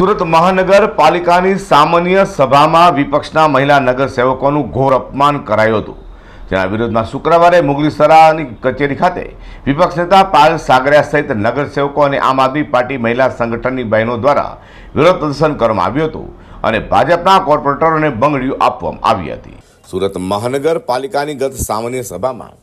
સુરત મહાનગરપાલિકાની સામાન્ય સભામાં વિપક્ષના મહિલા નગરસેવકોનું ઘોર અપમાન કરાયું હતું. જેના વિરોધમાં શુક્રવારે મુગલીસરાની કચેરી ખાતે વિપક્ષ નેતા પાલ સાગરિયા સહિત નગરસેવકો અને આમ આદમી પાર્ટી મહિલા સંગઠનની બહેનો દ્વારા વિરોધ પ્રદર્શન કરવામાં આવ્યું હતું અને ભાજપના કોર્પોરેટરોને બંગડીઓ આપવામાં આવી હતી. સુરત મહાનગરપાલિકાની ગત સામાન્ય સભામાં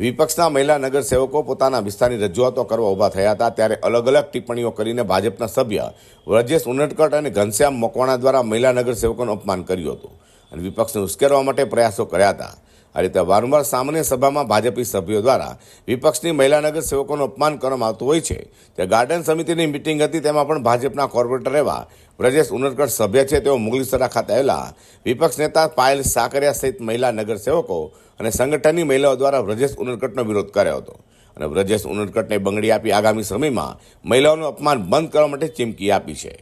વિપક્ષના મહિલા નગરસેવકો પોતાના વિસ્તારની રજૂઆતો કરવા ઊભા થયા હતા ત્યારે અલગ અલગ ટિપ્પણીઓ કરીને ભાજપના સભ્ય વ્રજેશ ઉનડકટ અને ઘનશ્યામ મકવાણા દ્વારા મહિલા નગરસેવકોનું અપમાન કર્યું હતું અને વિપક્ષને ઉશ્કેરવા માટે પ્રયાસો કર્યા હતા. આ રીતે વારંવાર સામાન્ય સભામાં ભાજપી સભ્યો દ્વારા વિપક્ષની મહિલા નગર સેવકોનું અપમાન કરવામાં આવતું હોય છે. ત્યાં ગાર્ડન સમિતિની મિટિંગ હતી, તેમાં પણ ભાજપના કોર્પોરેટર એવા વ્રજેશ ઉનડકટ સભ્ય છે. તેઓ મુગલીસરા ખાતે આવેલા વિપક્ષ નેતા પાયલ સાકરિયા સહિત મહિલા નગરસેવકો અને સંગઠનની મહિલાઓ દ્વારા વ્રજેશ ઉનડકટનો વિરોધ કર્યો હતો. અને વ્રજેશ ઉનડકટને બંગડી આપી આગામી સમયમાં મહિલાઓનું અપમાન બંધ કરવા માટે ચીમકી આપી છે.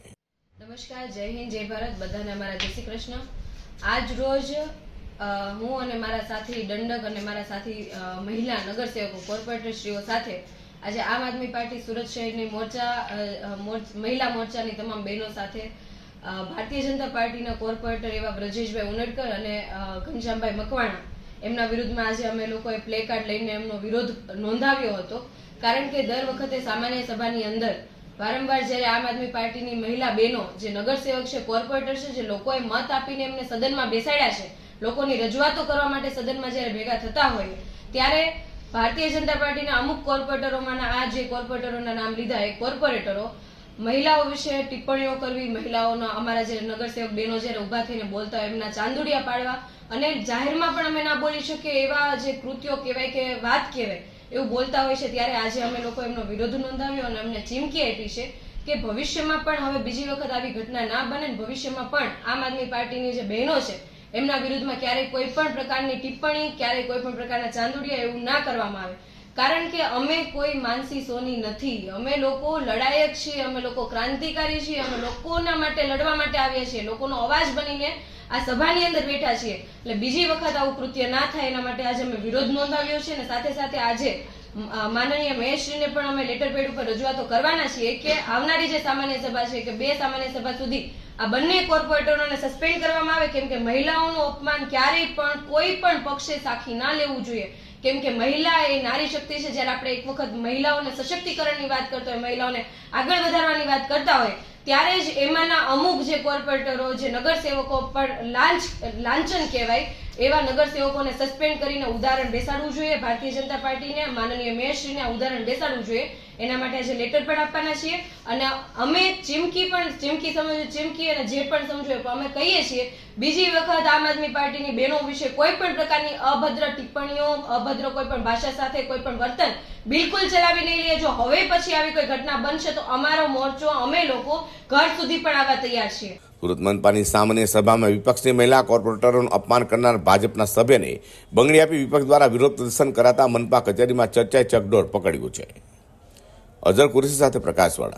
નમસ્કાર, જય હિન્દ, જય ભારત. બધાને અમારા જય શ્રી કૃષ્ણ. આજ રોજ હું અને મારા સાથી દંડક અને મારા સાથી મહિલા નગરસેવકો કોર્પોરેટરશ્રીઓ સાથે આજે આમ આદમી પાર્ટી, સુરત શહેરની મોરચા મહિલા મોરચાની તમામ બહેનો સાથે ભારતીય જનતા પાર્ટીના કોર્પોરેટર એવા બ્રજેશભાઈ ઉનડકર અને ઘનશ્યામભાઈ મકવાણા, એમના વિરુદ્ધમાં આજે અમે લોકોએ પ્લે કાર્ડ લઈને એમનો વિરોધ નોંધાવ્યો હતો. કારણ કે દર વખતે સામાન્ય સભાની અંદર વારંવાર જ્યારે આમ આદમી પાર્ટીની મહિલા બહેનો, જે નગરસેવક છે કોર્પોરેટર છે, જે લોકોએ મત આપીને એમને સદનમાં બેસાડ્યા છે લોકોની રજૂઆતો કરવા માટે સદનમાં જ્યારે ભેગા થતા હોય, ત્યારે ભારતીય જનતા પાર્ટીના અમુક કોર્પોરેટરોમાંના આ જે કોર્પોરેટરોના નામ લીધા, એ કોર્પોરેટરો મહિલાઓ વિશે ટિપ્પણીઓ કરવી, મહિલાઓના અમારા જે નગરસેવક બહેનો જ્યારે ઊભા થઈને બોલતા હોય, એમના ચાંદુડિયા પાડવા અને જાહેરમાં પણ અમે ના બોલી શકીએ એવા જે કૃત્યો કહેવાય કે વાત કહેવાય, એવું બોલતા હોય છે, ત્યારે આજે અમે લોકો એમનો વિરોધ નોંધાવ્યો અને અમને ચીમકી આપી છે કે ભવિષ્યમાં પણ હવે બીજી વખત આવી ઘટના ના બને ભવિષ્યમાં પણ આમ આદમી પાર્ટીની જે બહેનો છે એમના વિરુદ્ધમાં ક્યારેય કોઈ પણ પ્રકારની ટિપ્પણી, ક્યારેય કોઈ પણ પ્રકારના ચાંદુડિયા એવું ના કરવામાં આવે. કારણ કે અમે કોઈ માનસી સોની નથી. અમે લોકો લડાયક છીએ, અમે લોકો ક્રાંતિકારી છીએ, અમે લોકોના માટે લડવા માટે આવ્યા છીએ. લોકોનો અવાજ બનીને આ સભાની અંદર બેઠા છીએ. એટલે બીજી વખત આવું કૃત્ય ના થાય એના માટે આજે અમે વિરોધ નોંધાવ્યો છે અને સાથે સાથે આજે માનનીય મહેશજીને પણ અમે લેટર પેડ ઉપર રજૂઆતો કરવાના છીએ કે આવનારી જે સામાન્ય સભા છે કે બે સામાન્ય સભા સુધી આ બંને કોર્પોરેટરોને સસ્પેન્ડ કરવામાં આવે. કેમ કે મહિલાઓનું અપમાન ક્યારેય પણ કોઈ પણ પક્ષે સાખી ના લેવું જોઈએ. કેમ કે મહિલા એ નારી શક્તિ છે. જ્યારે આપણે એક વખત મહિલાઓને સશક્તિકરણની વાત કરતા હોય, મહિલાઓને આગળ વધારવાની વાત કરતા હોય ત્યારે જ એમાંના અમુક જે કોર્પોરેટરો જે નગરસેવકો પર લાંચ લાંચન કહેવાય એવા નગરસેવકોને સસ્પેન્ડ કરીને ઉદાહરણ બેસાડવું જોઈએ. ભારતીય જનતા પાર્ટીને માનનીય મેયરશ્રીને ઉદાહરણ બેસાડવું જોઈએ. એના માટે આજે લેટર પણ આપવાના છીએ. અને અમે ચીમકી પણ, ચીમકી સમજો, ચીમકી અને જે પણ સમજો અમે કહીએ છીએ, બીજી વખત આમ આદમી પાર્ટીની બહેનો વિશે કોઈ પણ પ્રકારની અભદ્ર ટિપ્પણીઓ, અભદ્ર કોઈ પણ ભાષા સાથે કોઈ પણ વર્તન બિલકુલ ચલાવી નહીં લઈએ જો હવે પછી આવી કોઈ ઘટના બનશે તો અમારો મોરચો, અમે લોકો ઘર સુધી પણ આવવા તૈયાર છીએ. સુરત મનપાની સામાન્ય સભામાં વિપક્ષની મહિલા કોર્પોરેટરોનું અપમાન કરનાર ભાજપના સભ્યને બંગડી આપી વિપક્ષ દ્વારા વિરોધ પ્રદર્શન કરાતા મનપા કચેરીમાં ચર્ચાએ ચકડોળ પકડ્યું છે. અઝર કુરેશી સાથે પ્રકાશવાળા.